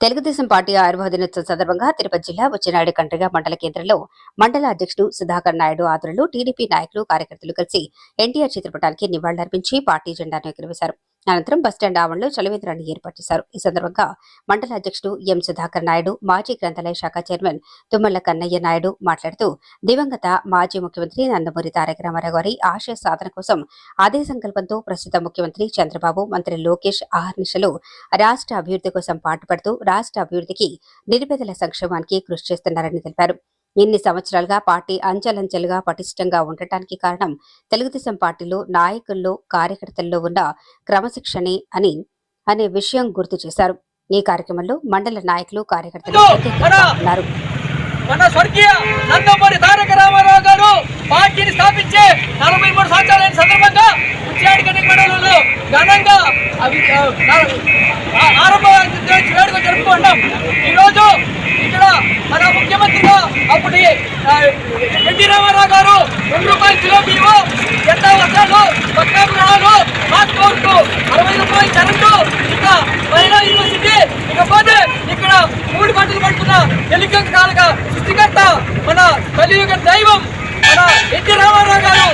Telugu Desam party ఆవిర్భావ దినోత్సవం సందర్భంగా తిరుపతి జిల్లా వచ్చినాయుడు కండ్రిగా మండల కేంద్రంలో మండల అధ్యక్షుడు సుధాకర్ నాయుడు ఆధ్వర్యంలో టీడీపీ నాయకులు కార్యకర్తలు కలిసి ఎన్టీఆర్ చిత్రపటానికి నివాళులర్పించి పార్టీ జెండాను ఎగురవేశారు. అనంతరం బస్టాండ్ ఆవరణలో చలవేంద్రాన్ని ఏర్పాటు చేశారు. ఈ సందర్భంగా మండల అధ్యక్షుడు ఎం సుధాకర్ నాయుడు మాజీ గ్రంథాలయ శాఖ చైర్మన్ తుమ్మల కన్నయ్య నాయుడు మాట్లాడుతూ దివంగత మాజీ ముఖ్యమంత్రి నందమూరి తారక రామారావు గారి ఆశయ సాధన కోసం అదే సంకల్పంతో ప్రస్తుత ముఖ్యమంత్రి చంద్రబాబు మంత్రి లోకేష్ ఆహర్నిశలు రాష్ట్ర అభివృద్ధి కోసం పాటుపడుతూ రాష్ట్ర అభివృద్ధికి నిరుపేదల సంక్షేమానికి కృషి చేస్తున్నారని తెలిపారు. ఇన్ని సంవత్సరాలుగా పార్టీ అంచెలంచెలుగా పటిష్టంగా ఉండటానికి కారణం తెలుగుదేశం పార్టీలో నాయకుల్లో కార్యకర్తల్లో ఉన్న క్రమశిక్షణే అని అనే విషయం గుర్తు చేశారు. ఈ కార్యక్రమంలో మండల నాయకులు కార్యకర్తలు ఉన్నారు మన స్వర్గీయ నందమూరి తారక రామారావు గారు పార్టీని స్థాపించే నలభై మూడు సంవత్సరాలైన సందర్భంగా ఉచ్చాడి మండలంలో ఘనంగా ఆరంభ వేడుక జరుపుకుంటాం ఈరోజు ఇక్కడ అప్పటి ఎన్టీ రామారావు గారు రెండు రూపాయల కిలో బియ్యం ఎంత వర్షాలు పక్కా రాను మాస్క్ అరవై రూపాయలు కరెంటు ఇంకా మహిళా యూనివర్సిటీ ఇకపోతే ఇక్కడ మూడు గంటలు పడుతున్న ఎలికల్ కాలక సృష్టికర్త మన కలియుగ దైవం మన ఎన్టీ రామారావు గారు.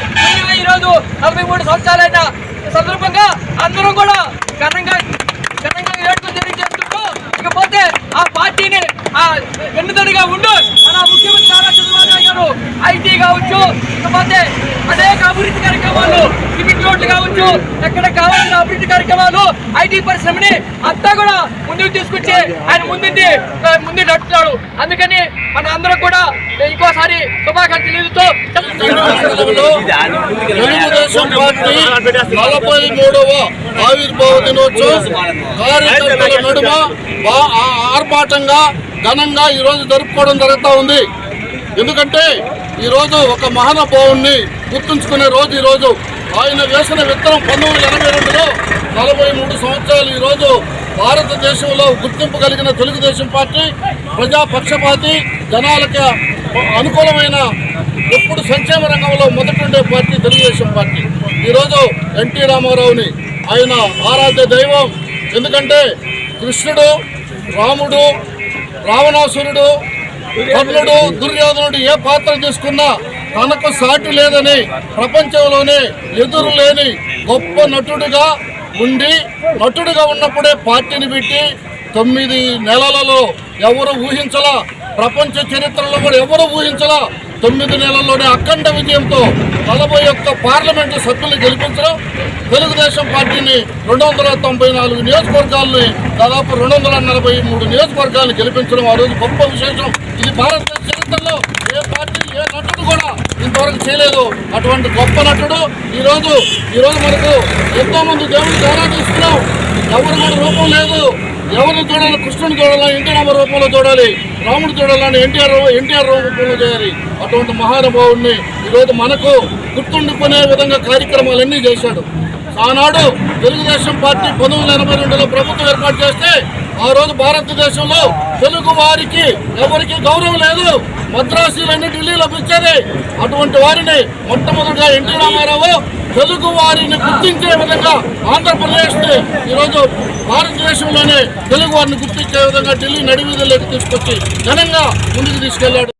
ఈరోజు నలభై మూడు సంవత్సరాలైన సందర్భంగా అందరూ కూడా ఘనంగా ఘనంగా వేడుకలు తెలియజేస్తుంటూ ఇకపోతే ఆ పార్టీని ఆ వెన్నుదడిగా ఉండు మన ముఖ్యమంత్రి నారా చంద్రబాబు నాయుడు గారు ఎన్టీ కావచ్చు ఇకపోతే అనేక అభివృద్ధి కార్యక్రమాలు సిమెంట్ రోడ్లు కావచ్చు ఎక్కడ కావాల్సిన అభివృద్ధి కార్యక్రమాలు ఐటీ పరిశ్రమని అంతా కూడా ముందుకు తీసుకొచ్చి ఆయన ముందుంది ముందు నడుపుతున్నాడు. అందుకని మన అందరం కూడా ఇంకోసారి శుభాకాంక్షలు తెలుగుతూ తెలుగుదేశం పార్టీ నలభై మూడవ ఆవిర్భావ దినోత్సవం కార్యకర్తల నడుమ ఆ- ఆర్భాటంగా ఘనంగా ఈరోజు జరుపుకోవడం జరుగుతూ ఉంది. ఎందుకంటే ఈరోజు ఒక మహానుభావుణ్ణి గుర్తుంచుకునే రోజు ఈరోజు. ఆయన వేసిన విత్తనం పంతొమ్మిది వందల ఎనభై రెండులో నలభై మూడు సంవత్సరాలు ఈరోజు భారతదేశంలో గుర్తింపు కలిగిన తెలుగుదేశం పార్టీ ప్రజాపక్షపాతి జనాలకు అనుకూలమైన ఎప్పుడు సంక్షేమ రంగంలో మొదటిండే పార్టీ తెలుగుదేశం పార్టీ. ఈరోజు ఎన్టీ రామారావుని ఆయన ఆరాధ్య దైవం. ఎందుకంటే కృష్ణుడు రాముడు రావణాసురుడు కర్ణుడు దుర్యోధనుడు ఏ పాత్ర తీసుకున్నా తనకు సాటి లేదని ప్రపంచంలోనే ఎదురు లేని గొప్ప నటుడుగా ఉండి నటుడుగా ఉన్నప్పుడే పార్టీని పెట్టి తొమ్మిది నెలలలో ఎవరు ఊహించలా ప్రపంచ చరిత్రలో కూడా ఎవరు ఊహించలా తొమ్మిది నెలల్లోనే అఖండ విజయంతో నలభై ఒక్క పార్లమెంటు సభ్యులు గెలిపించడం తెలుగుదేశం పార్టీని రెండు వందల తొంభై నాలుగు నియోజకవర్గాలని దాదాపు రెండు వందల నలభై మూడు నియోజకవర్గాలను గెలిపించడం ఆ రోజు గొప్ప విశేషం. ఇది భారతదేశ చరిత్రలో ఏ పార్టీ ఏ నటుడు కూడా ఇంతవరకు చేయలేదు. అటువంటి గొప్ప నటుడు ఈరోజు ఈరోజు మనకు ఎంతో మంది దేవుడికి ఎవరు కూడా రూపం లేదు. ఎవరిని చూడాలి? కృష్ణుని చూడాలని ఎన్టీ రామ రూపంలో చూడాలి. రాముడు చూడాలని ఎన్టీఆర్ ఎన్టీఆర్ రూపంలో చేయాలి. అటువంటి మహానుభావుడిని ఈరోజు మనకు గుర్తుండుకునే విధంగా కార్యక్రమాలన్నీ చేశాడు. ఆనాడు తెలుగుదేశం పార్టీ పంతొమ్మిది వందల ఎనభై రెండులో ప్రభుత్వం ఏర్పాటు చేస్తే ఆ రోజు భారతదేశంలో తెలుగు వారికి ఎవరికి గౌరవం లేదు. మద్రాసీలన్నీ ఢిల్లీలో పిలిచేది. అటువంటి వారిని మొట్టమొదటిగా ఎన్టీ రామారావు తెలుగు వారిని గుర్తించే విధంగా ఆంధ్రప్రదేశ్ ఈరోజు భారతదేశంలోనే తెలుగు వారిని గుర్తించే విధంగా ఢిల్లీ నడివీధుల్లోకి తీసుకొచ్చి ఘనంగా ముందుకు తీసుకెళ్ళాడు